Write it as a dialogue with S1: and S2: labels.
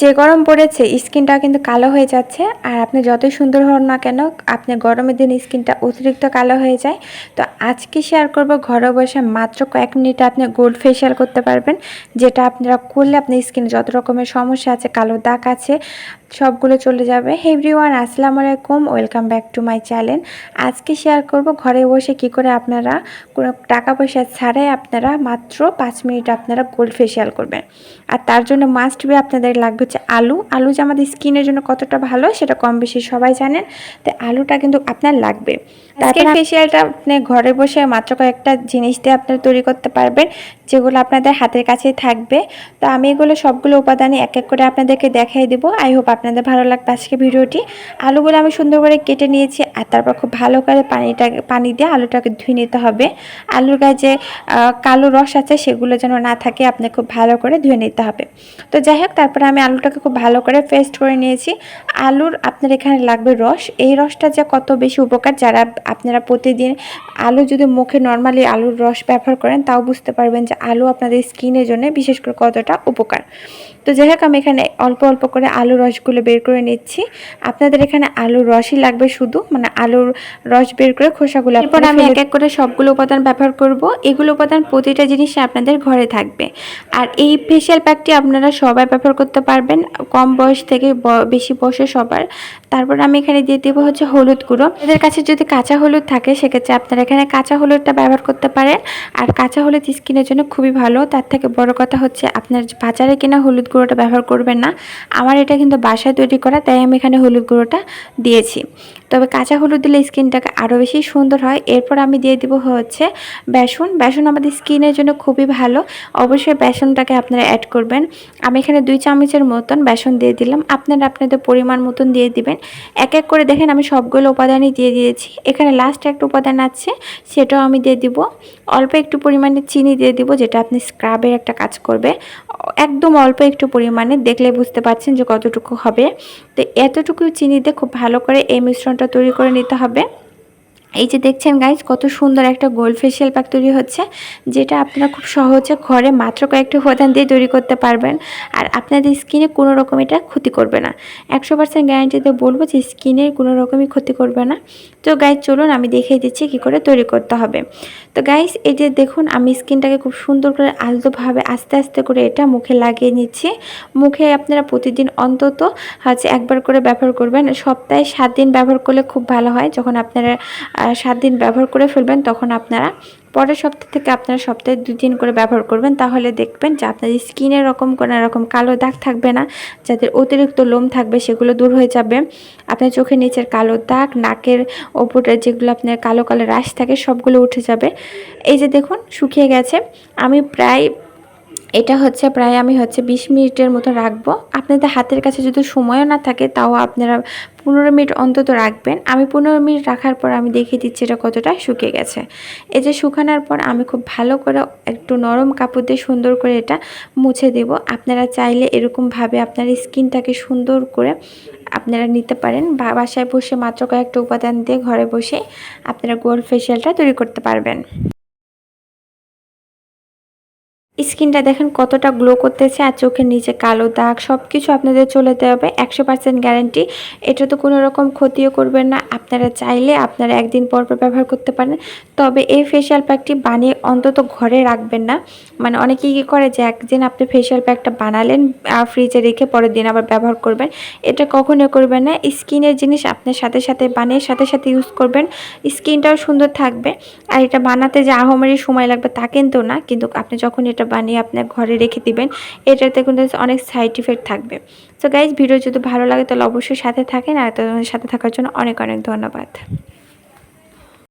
S1: যে গরম পড়েছে স্কিনটা কিন্তু কালো হয়ে যাচ্ছে। আর আপনি যতই সুন্দর হন না কেন আপনি গরমের দিন স্কিনটা অতিরিক্ত কালো হয়ে যায়। তো আজকে শেয়ার করব ঘরে বসে মাত্র কয়েক মিনিটে আপনি গোল্ড ফেশিয়াল করতে পারবেন, যেটা আপনারা করলে আপনার স্কিনে যত রকমের সমস্যা আছে, কালো দাগ আছে, সবগুলো চলে যাবে। এভরিওয়ান আসসালামু আলাইকুম welcome back to my channel আজকে শেয়ার করব ঘরে বসে কি করে আপনারা কোনো টাকা পয়সা ছাড়াই আপনারা মাত্র পাঁচ মিনিট আপনারা গোল্ড ফেশিয়াল করবেন। আর তার জন্য মাস্ট বি আপনাদের লাগবে হচ্ছে আলু। আলু যে আমাদের স্কিনের জন্য কতটা ভালো, সেটা কম বেশি সবাই জানেন। তো আলুটা কিন্তু আপনার লাগবে। তারপর ফেশিয়ালটা আপনি ঘরে বসে মাত্র কয়েকটা জিনিস দিয়ে আপনারা তৈরি করতে পারবেন যেগুলো আপনাদের হাতের কাছেই থাকবে। তো আমি এগুলো সবগুলো উপাদানই এক এক করে আপনাদেরকে দেখাই দেবো। আই হোপ আপনাদের ভালো লাগবে আজকে ভিডিওটি। আলুগুলো আমি সুন্দর করে কেটে নিয়েছি আর তারপর খুব ভালো করে পানিটা পানি দিয়ে আলুটাকে ধুয়ে নিতে হবে। আলুর গায়ে যে কালো রস আছে সেগুলো যেন না থাকে আপনি খুব ভালো করে ধুয়ে নিতে হবে। তো যাই হোক তারপরে আমি আলুটাকে খুব ভালো করে পেস্ট করে নিয়েছি। আলুর আপনার এখানে লাগবে রস। এই রসটা যে কত বেশি উপকার যারা আপনারা প্রতিদিন আলু যদি মুখে নর্মালি আলুর রস ব্যবহার করেন তাও বুঝতে পারবেন যে আলু আপনাদের স্কিনের জন্য বিশেষ করে কতটা উপকার। তো যাই হোক আমি এখানে অল্প অল্প করে আলু রসগুলো বের করে নিচ্ছি। আপনাদের এখানে আলুর রসই লাগবে শুধু মানে আলুর রস বের করে খোসাগুলো এরপর আমি এক এক করে সবগুলো উপাদান ব্যবহার করব। এগুলো উপাদান প্রতিটা জিনিস আপনাদের ঘরে থাকবে। আর এই ফেশিয়াল প্যাকটি আপনারা সবাই ব্যবহার করতে পারবেন কম বয়স থেকে বেশি বয়সে সবার। তারপর আমি এখানে দিয়ে দেবো হচ্ছে হলুদ গুঁড়ো। এদের কাছে যদি কাঁচা হলুদ থাকে, সেক্ষেত্রে আপনারা এখানে কাঁচা হলুদটা ব্যবহার করতে পারেন। আর কাঁচা হলুদ স্কিনের জন্য খুবই ভালো। তার থেকে বড় কথা হচ্ছে আপনার বাজারে কেনা হলুদ গুঁড়োটা ব্যবহার করবেন না। আমার এটা কিন্তু বাসায় তৈরি করা, তাই আমি এখানে হলুদ গুঁড়োটা দিয়েছি। তবে কাঁচা হলুদ দিলে স্কিনটাকে আরও বেশি সুন্দর হয়। এরপর আমি দিয়ে দিব হচ্ছে বেসন। বেসন আমাদের স্কিনের জন্য খুবই ভালো। অবশ্যই বেসনটাকে আপনারা অ্যাড করবেন। আমি এখানে দুই চামচের মতন বেসন দিয়ে দিলাম। আপনারা আপনাদের পরিমাণ মতন দিয়ে দিবেন। এক এক করে দেখেন আমি সবগুলো উপাদানই দিয়ে দিয়েছি। এখানে লাস্ট একটা উপাদান আছে, সেটাও আমি দিয়ে দিব। অল্প একটু পরিমাণে চিনি দিয়ে দিব, যেটা আপনি স্ক্রাবের একটা কাজ করবে। একদম অল্প একটু পরিমাণে, দেখলে বুঝতে পারছেন যে কতটুকু হবে। তো এতটুকু চিনি দিয়ে খুব ভালো করে এই মিশ্রণটা তৈরি করে নিতে হবে। এই যে দেখছেন গাইজ কত সুন্দর একটা গোল্ড ফেশিয়াল প্যাক তৈরি হচ্ছে, যেটা আপনারা খুব সহজে ঘরে মাত্র কয়েকটি উপাদান দিয়ে তৈরি করতে পারবেন। আর আপনাদের স্কিনে কোনো রকম এটা ক্ষতি করবে না। একশো পার্সেন্ট গ্যারান্টিতে বলব যে স্কিনের কোনো রকমই ক্ষতি করবে না। তো গাইজ চলুন আমি দেখিয়ে দিচ্ছি কি করে তৈরি করতে হবে। তো গাইজ এই যে দেখুন, আমি স্কিনটাকে খুব সুন্দর করে আলতোভাবে আস্তে আস্তে করে এটা মুখে লাগিয়ে নিচ্ছি। মুখে আপনারা প্রতিদিন অন্তত হচ্ছে একবার করে ব্যবহার করবেন। সপ্তাহে সাত দিন ব্যবহার করলে খুব ভালো হয়। যখন আপনারা সাত দিন ব্যবহার করে ফেলবেন, তখন আপনারা পরের সপ্তাহ থেকে আপনারা সপ্তাহে দুই দিন করে ব্যবহার করবেন। তাহলে দেখবেন যে আপনাদের স্কিনে রকম কোনো রকম কালো দাগ থাকবে না, যাদের অতিরিক্ত লোম থাকবে সেগুলো দূর হয়ে যাবে। আপনার চোখের নিচের কালো দাগ, নাকের ওপরে যেগুলো আপনার কালো কালো রাশ থাকে, সবগুলো উঠে যাবে। এই যে দেখুন, শুকিয়ে গেছে। আমি প্রায় এটা হচ্ছে প্রায় আমি হচ্ছে বিশ মিনিটের মতো রাখব। আপনাদের হাতের কাছে যদি সময়ও না থাকে, তাও আপনারা পনেরো মিনিট অন্তত রাখবেন। আমি পনেরো মিনিট রাখার পর আমি দেখিয়ে দিচ্ছি এটা কতটা শুকিয়ে গেছে। এই যে শুকানোর পর আমি খুব ভালো করে একটু নরম কাপড় দিয়ে সুন্দর করে এটা মুছে দেব। আপনারা চাইলে এরকমভাবে আপনার স্কিনটাকে সুন্দর করে আপনারা নিতে পারেন। বা বাসায় বসে মাত্র কয়েকটা উপাদান দিয়ে ঘরে বসে আপনারা গোল্ড ফেশিয়ালটা তৈরি করতে পারবেন। স্কিনটা দেখেন কতটা গ্লো করতেছে আর চোখের নিচে কালো দাগ সব কিছু আপনাদের চলে যেতে হবে একশো পার্সেন্ট গ্যারেন্টি এটা তো কোনো রকম ক্ষতিও করবেন না। আপনারা চাইলে আপনারা একদিন পর পর ব্যবহার করতে পারেন। তবে এই ফেশিয়াল প্যাকটি বানিয়ে অন্তত ঘরে রাখবেন না। মানে অনেকেই কী করে যে একদিন আপনি ফেশিয়াল প্যাকটা বানালেন ফ্রিজে রেখে পরের দিন আবার ব্যবহার করবেন। এটা কখনো করবেন না। স্কিনের জিনিস আপনার সাথে সাথে বানিয়ে সাথে সাথে ইউজ করবেন। স্কিনটাও সুন্দর থাকবে। আর এটা বানাতে যে আহমারি সময় লাগবে তা কিন্তু না। কিন্তু আপনি যখন এটা বানিয়ে আপনার ঘরে রেখে দিবেন। এটাতে কিন্তু অনেক সাইড ইফেক্ট থাকবে। তো গাইজ ভিডিও যদি ভালো লাগে তাহলে অবশ্যই সাথে থাকেন। আর সাথে থাকার জন্য অনেক অনেক ধন্যবাদ।